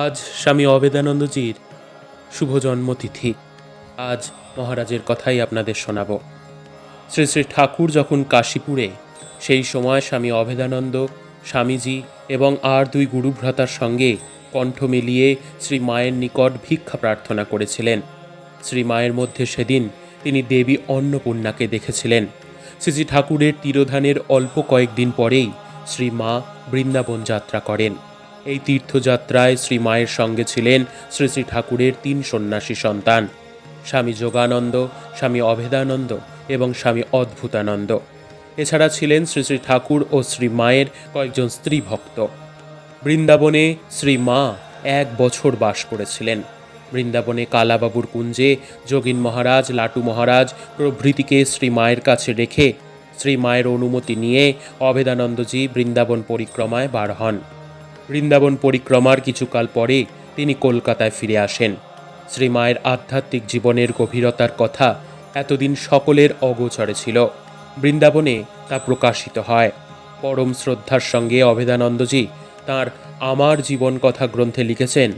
আজ স্বামী অবেদানন্দজির শুভ জন্মতিথি আজ মহারাজের কথাই আপনাদের শোনাব। শ্রী শ্রী ঠাকুর যখন কাশীপুরে, সেই সময় স্বামী অভেদানন্দ স্বামীজি এবং আর দুই গুরুভ্রাতার সঙ্গে কণ্ঠ মিলিয়ে শ্রী মায়ের নিকট ভিক্ষা প্রার্থনা করেছিলেন। শ্রী মায়ের মধ্যে সেদিন তিনি দেবী অন্নপূর্ণাকে দেখেছিলেন। শ্রী শ্রী ঠাকুরের তিরোধানের অল্প কয়েকদিন পরেই শ্রী মা বৃন্দাবন যাত্রা করেন। এই তীর্থযাত্রায় শ্রী মায়ের সঙ্গে ছিলেন শ্রী শ্রী ঠাকুরের তিন সন্ন্যাসী সন্তান, স্বামী যোগানন্দ, স্বামী অভেদানন্দ এবং স্বামী অদ্ভুতানন্দ। এছাড়া ছিলেন শ্রী শ্রী ঠাকুর ও শ্রী মায়ের কয়েকজন স্ত্রী ভক্ত। বৃন্দাবনে শ্রী মা এক বছর বাস করেছিলেন। বৃন্দাবনে কালাবাবুর কুঞ্জে যোগিন মহারাজ, লাটু মহারাজ প্রভৃতিকে শ্রী মায়ের কাছে রেখে শ্রী মায়ের অনুমতি নিয়ে অভেদানন্দজি বৃন্দাবন পরিক্রমায় বার হন। বৃন্দাবন পরিক্রমার কিছুকাল পরে তিনি কলকাতায় ফিরে আসেন। শ্রী মায়ের আধ্যাত্মিক জীবনের গভীরতার কথা এতদিন সকলের অগোচরে ছিল। বৃন্দাবনে তা প্রকাশিত হয়। পরম শ্রদ্ধার সঙ্গে অভেদানন্দজি তার আমার জীবন কথা গ্রন্থে লিখেছেন,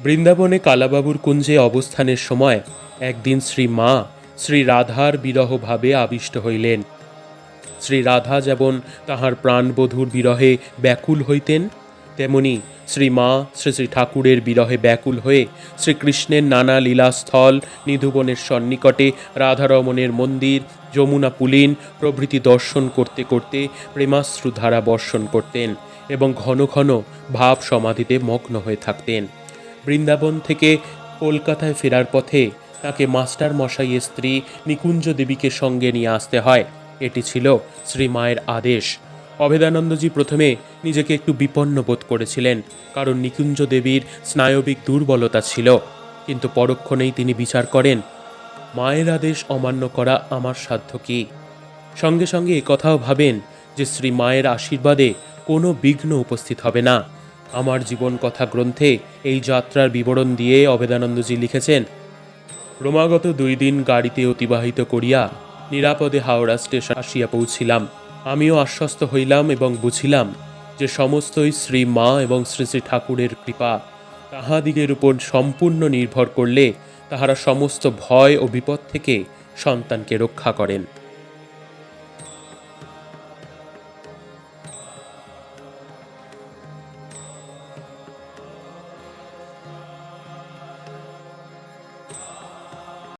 বৃন্দাবনে কালাবাবুর কুঞ্জে অবস্থানের সময় একদিন শ্রী মা শ্রী রাধার বিরহ ভাবে আবিষ্ট হইলেন। শ্রী রাধা যেমন তাহার প্রাণবধূর বিরহে ব্যাকুল হইতেন তেমনি শ্রী মা শ্রী শ্রী ঠাকুরের বিরহে ব্যাকুল হয়ে শ্রীকৃষ্ণের নানা লীলাস্থল, নিধুবনের সন্নিকটে রাধারমণের মন্দির, যমুনা পুলিন প্রভৃতি দর্শন করতে করতে প্রেমাশ্রুধারা বর্ষণ করতেন এবং ঘন ঘন ভাব সমাধিতে মগ্ন হয়ে থাকতেন। বৃন্দাবন থেকে কলকাতায় ফেরার পথে তাকে মাস্টার মশাইয়ের স্ত্রী নিকুঞ্জ দেবীকে সঙ্গে নিয়ে আসতে হয়। এটি ছিল শ্রী মায়ের আদেশ। অভেদানন্দজি প্রথমে নিজেকে একটু বিপন্ন বোধ করেছিলেন, কারণ নিকুঞ্জ দেবীর স্নায়বিক দুর্বলতা ছিল। কিন্তু পরক্ষণেই তিনি বিচার করেন, মায়ের আদেশ অমান্য করা আমার সাধ্য কি? সঙ্গে সঙ্গে একথাও ভাবেন যে শ্রী মায়ের আশীর্বাদে কোনো বিঘ্ন উপস্থিত হবে না। আমার জীবন কথা গ্রন্থে এই যাত্রার বিবরণ দিয়ে অবেদানন্দজি লিখেছেন, ক্রমাগত দুই দিন গাড়িতে অতিবাহিত করিয়া নিরাপদে হাওড়া স্টেশন আসিয়া পৌঁছিলাম। আমিও আশ্বস্ত হইলাম এবং বুঝিলাম যে সমস্তই শ্রী মা এবং শ্রী শ্রী ঠাকুরের কৃপা। তাহাদিগের উপর সম্পূর্ণ নির্ভর করলে তাহারা সমস্ত ভয় ও বিপদ থেকে সন্তানকে রক্ষা করেন।